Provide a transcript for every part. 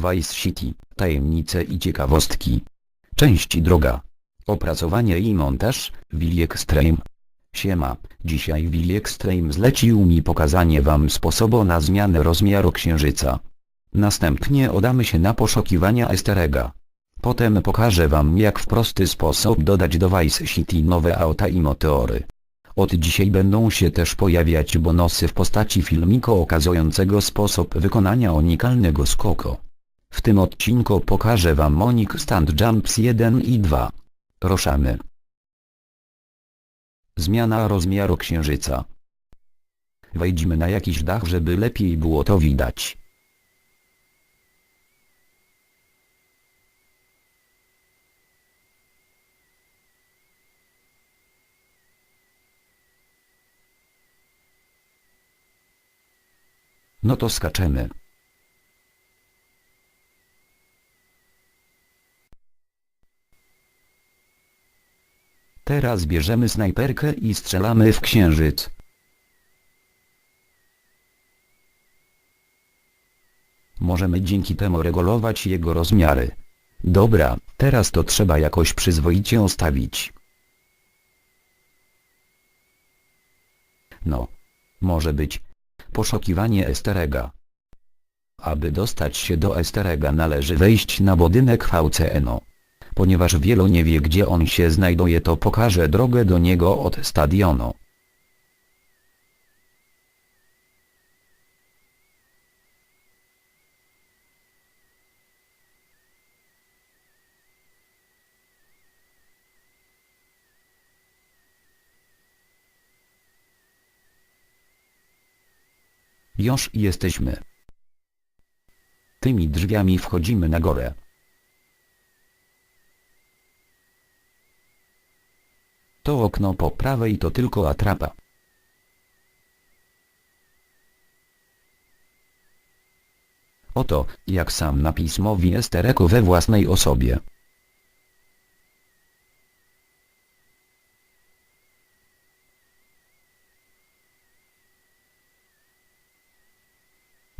Vice City, tajemnice i ciekawostki. Część droga. Opracowanie i montaż, Willy Extreme. Siema, dzisiaj Willy Extreme zlecił mi pokazanie wam sposobu na zmianę rozmiaru księżyca. Następnie udamy się na poszukiwania Esterega. Potem pokażę wam jak w prosty sposób dodać do Vice City nowe auta i motory. Od dzisiaj będą się też pojawiać bonusy w postaci filmiku okazującego sposób wykonania unikalnego skoku. W tym odcinku pokażę wam Onik Stand Jumps 1 i 2. Ruszamy. Zmiana rozmiaru księżyca. Wejdźmy na jakiś dach, żeby lepiej było to widać. No to skaczemy. Teraz bierzemy snajperkę i strzelamy w księżyc. Możemy dzięki temu regulować jego rozmiary. Dobra, teraz to trzeba jakoś przyzwoicie ustawić. No. Może być. Poszukiwanie Esterega. Aby dostać się do Esterega należy wejść na budynek VCNO. Ponieważ wielu nie wie gdzie on się znajduje to pokażę drogę do niego od stadionu. Już jesteśmy. Tymi drzwiami wchodzimy na górę. To okno po prawej to tylko atrapa. Oto, jak sam napis mówi Estereko we własnej osobie.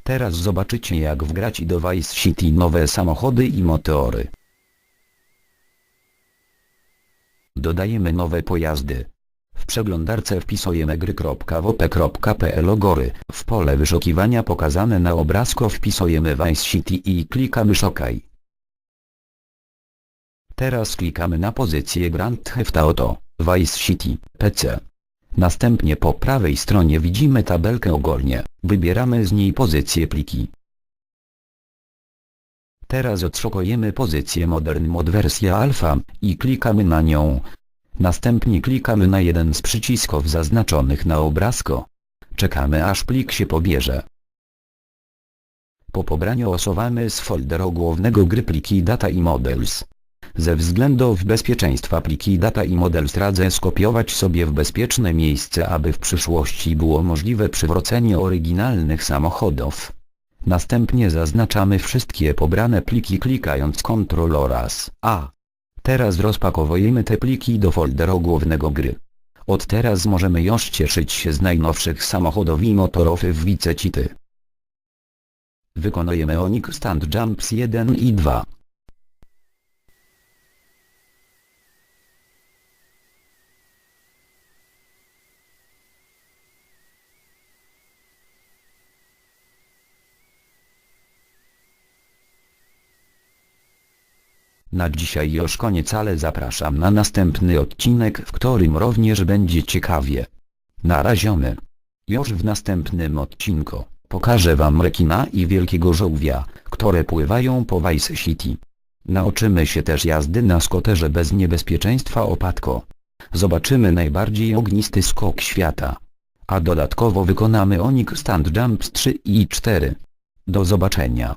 Teraz zobaczycie jak wgrać do Vice City nowe samochody i motory. Dodajemy nowe pojazdy. W przeglądarce wpisujemy gry.wp.pl gory. W pole wyszukiwania pokazane na obrazku wpisujemy Vice City i klikamy Szukaj. Teraz klikamy na pozycję Grand Theft Auto, Vice City, PC. Następnie po prawej stronie widzimy tabelkę ogólnie, wybieramy z niej pozycję pliki. Teraz odszukujemy pozycję Modern Mod wersja alfa i klikamy na nią. Następnie klikamy na jeden z przycisków zaznaczonych na obrazku. Czekamy aż plik się pobierze. Po pobraniu osuwamy z folderu głównego gry pliki Data i Models. Ze względów bezpieczeństwa pliki Data i Models radzę skopiować sobie w bezpieczne miejsce aby w przyszłości było możliwe przywrócenie oryginalnych samochodów. Następnie zaznaczamy wszystkie pobrane pliki klikając Ctrl oraz A. Teraz rozpakowujemy te pliki do folderu głównego gry. Od teraz możemy już cieszyć się z najnowszych samochodów i motorów w Vice City. Wykonujemy Onik Stand Jumps 1 i 2. Na dzisiaj już koniec ale zapraszam na następny odcinek w którym również będzie ciekawie. Na raziony. Już w następnym odcinku pokażę wam rekina i wielkiego żółwia, które pływają po Vice City. Nauczymy się też jazdy na skoterze bez niebezpieczeństwa opadko. Zobaczymy najbardziej ognisty skok świata. A dodatkowo wykonamy Onik Stand Jumps 3 i 4. Do zobaczenia.